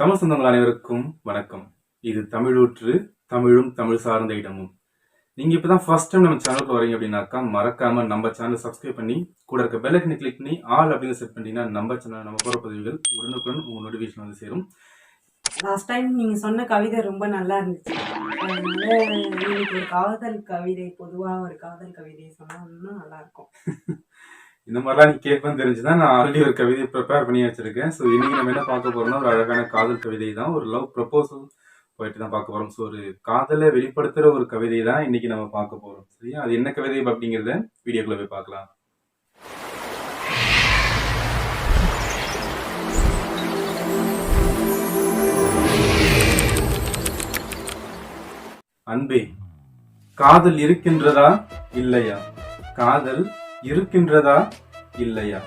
தமிழ் சொந்தங்கள் அனைவருக்கும் வணக்கம். இது தமிழூற்று தமிழும் தமிழ் சார்ந்த இடமும். நீங்க இப்பதான் ஃபர்ஸ்ட் டைம் நம்ம சேனலுக்கு வரீங்க அப்படின்னாக்கா மறக்காம நம்ம சேனல் சப்ஸ்கிரைப் பண்ணி கூட இருக்க பெல் ஐக்கனை கிளிக் பண்ணி ஆல் அப்படின்னு செட் பண்ணிட்டீங்கன்னா நம்ம சேனல் நம்ம போற பதிவுகள் உடனுக்குடன் உங்க நோட்டிஃபிகேஷன் வந்து சேரும். லாஸ்ட் டைம் நீங்க சொன்ன கவிதை ரொம்ப நல்லா இருந்துச்சு. இன்னைக்கு ஒரு காதல் கவிதை பொதுவா ஒரு காதல் கவிதை சொன்னா நல்லா இருக்கும். இந்த மாதிரிலாம் நீ கேட்பேன்னு தெரிஞ்சுதான் நான் ஆல்ரெடி ஒரு கவிதை ப்ரிப்பேர் பண்ணி வச்சிருக்கேன். ஸோ இன்னைக்கு நம்ம என்ன பார்க்க போறோம்னா ஒரு அழகான காதல் கவிதை தான். ஒரு லவ் ப்ரப்போசல் போயிட்டு தான் பார்க்க போறோம். ஸோ ஒரு காதலை வெளிப்படுத்துற ஒரு கவிதை தான் இன்னைக்கு நம்ம பார்க்க போறோம். சரியா? அது என்ன கவிதை அப்படிங்கிறத வீடியோக்குள்ள போய் பார்க்கலாம். அன்பே காதல் இருக்கின்றதா இல்லையா? காதல் இருக்கின்றதா இல்லையா?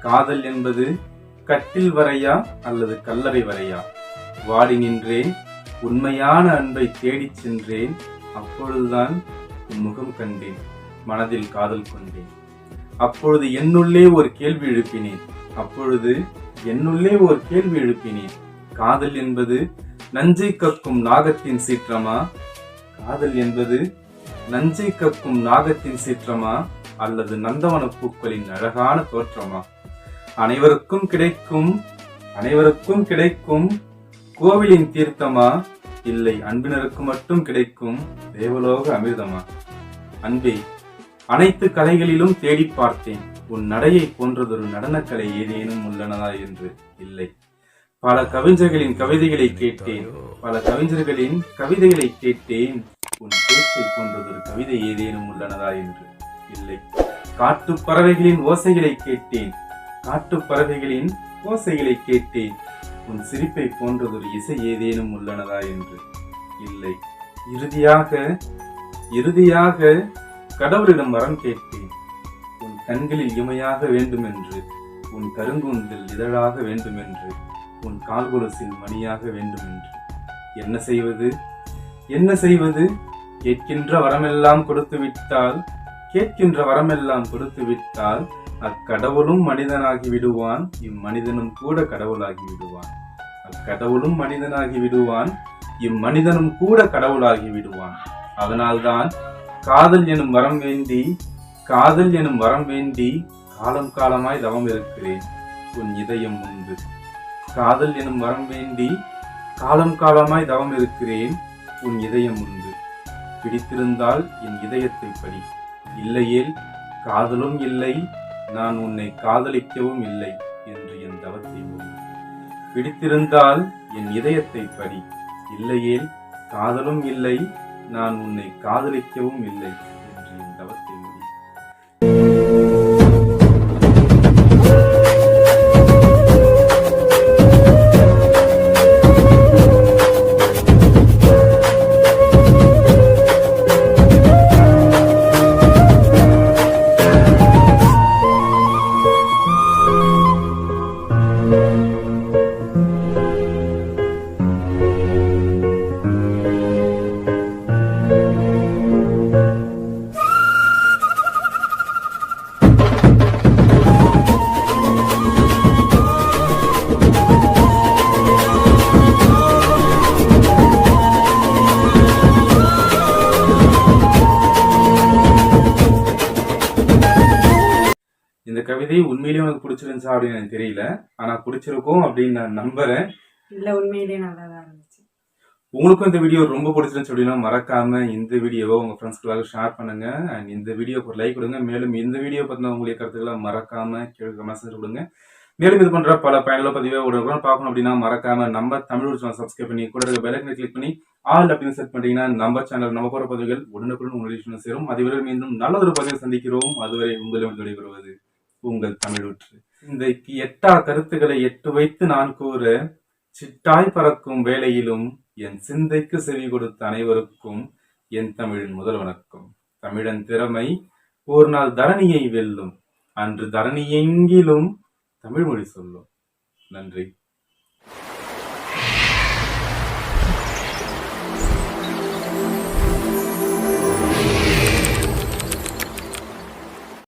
காதல் என்பது கட்டில் வரையா அல்லது கல்லறை வரையா? வாடி நின்றேன் உண்மையான அன்பை தேடிச் சென்றேன் அப்பொழுதுதான் உன் முகம் கண்டேன் மனதில் காதல் கொண்டேன். அப்பொழுது என்னுள்ளே ஒரு கேள்வி எழுப்பினேன் அப்பொழுது என்னுள்ளே ஒரு கேள்வி எழுப்பினேன். காதல் என்பது நஞ்சை கக்கும் நாகத்தின் சீற்றமா? காதல் என்பது நஞ்சை கக்கும் நாகத்தின் சீற்றமா? அல்லது நந்தவன பூக்களின் அழகான தோற்றமா? அனைவருக்கும் கிடைக்கும் அனைவருக்கும் கிடைக்கும் கோவிலின் தீர்த்தமா? இல்லை அன்பினருக்கு மட்டும் கிடைக்கும் தேவலோக அமிர்தமா? அன்பே அனைத்து கலைகளிலும் தேடி பார்த்தேன். உன் நடையை போன்றதொரு நடனக்கலை ஏதேனும் உள்ளனதா என்று? இல்லை. பல கவிஞர்களின் கவிதைகளை கேட்டேன். பல கவிஞர்களின் கவிதைகளை கேட்டேன். உன் பேச்சை போன்றதொரு கவிதை ஏதேனும் உள்ளனதா என்று? இல்லை. காட்டு பறவைகளின் ஓசைகளை கேட்டேன். காட்டு பறவைகளின் ஓசைகளை கேட்டேன். உன் சிரிப்பை போன்றதொரு இசை ஏதேனும் உள்ளனதா என்று. இல்லை. இறுதியாக இறுதியாக கடவுளிடம் வரம் கேட்டேன் உன் கண்களில் இமையாக வேண்டுமென்று. உன் கருங்குந்தில் இதழாக வேண்டுமென்று. உன் கால்குலசில் மணியாக வேண்டுமென்று. என்ன செய்வது? என்ன செய்வது? கேட்கின்ற வரமெல்லாம் கொடுத்து விட்டால் கேட்கின்ற வரமெல்லாம் கொடுத்து விட்டால் அக்கடவுளும் மனிதனாகி விடுவான் இம்மனிதனும் கூட கடவுளாகி விடுவான். அக்கடவுளும் மனிதனாகி விடுவான் இம்மனிதனும் கூட கடவுளாகி விடுவான். அதனால்தான் காதல் எனும் வரம் வேண்டி காதல் எனும் வரம் வேண்டி காலம் காலமாய் தவம் இருக்கிறேன் உன் இதயம் உண்டு காதல் எனும் வரம் வேண்டி காலம் காலமாய் தவம் இருக்கிறேன் உன் இதயம் உண்டு பிடித்திருந்தால் என் இதயத்தை படி. இல்லையேல் காதலும் இல்லை நான் உன்னை காதலிக்கவும் இல்லை என்று என் தவத்தை முடி பிடித்திருந்தால் என் இதயத்தை படி. இல்லையேல் காதலும் இல்லை நான் உன்னை காதலிக்கவும் இல்லை. இந்த கவிதை உண்மையிலேயே உனக்கு பிடிச்சிருந்துச்சா அப்படின்னு எனக்கு தெரியல. ஆனா பிடிச்சிருக்கும் அப்படின்னு நான் நம்புறேன். இல்ல உண்மையிலேயே நல்லா தான் இருந்துச்சு. உங்களுக்கும் இந்த வீடியோ ரொம்ப பிடிச்சிருந்துச்சு அப்படின்னா மறக்காம இந்த வீடியோவை உங்க ஃப்ரெண்ட்ஸ்களுக்காக ஷேர் பண்ணுங்க. அண்ட் இந்த வீடியோக்கு ஒரு லைக் கொடுங்க. மேலும் இந்த வீடியோ பத்தின உங்களுடைய கருத்துக்களை மறக்காம கீழே மெசேஜ் கொடுங்க. மேலும் இது பண்ற பல பயனுள்ள பதிவை உடனுக்குடன் பார்க்கணும் அப்படின்னா மறக்காம நம்ம தமிழ் சேனல் சப்ஸ்கிரைப் பண்ணி கூட இருக்க பெல் கிளிக் பண்ணி ஆல் அப்படின்னு செட் பண்ணீங்கன்னா நம்ம சேனல் நம்ம போற பதிவுகள் உடனுக்குடன் உங்களுக்கு சேரும். அதுவரை மீண்டும் நல்லதொரு பதிவை சந்திக்கிறோம். அதுவரை உங்களிடம் விடைபெறுவது உங்கள் தமிழூற்று இன்றைக்கு எட்டா கருத்துக்களை எட்டு வைத்து நான் கூற சிட்டாய் பறக்கும் வேளையிலும் என் சிந்தைக்கு செவி கொடுத்த அனைவருக்கும் என் தமிழின் முதல் வணக்கம். தமிழன் திறமை ஒரு நாள் தரணியை வெல்லும். அன்று தரணி எங்கிலும் தமிழ் மொழி சொல்லும். நன்றி.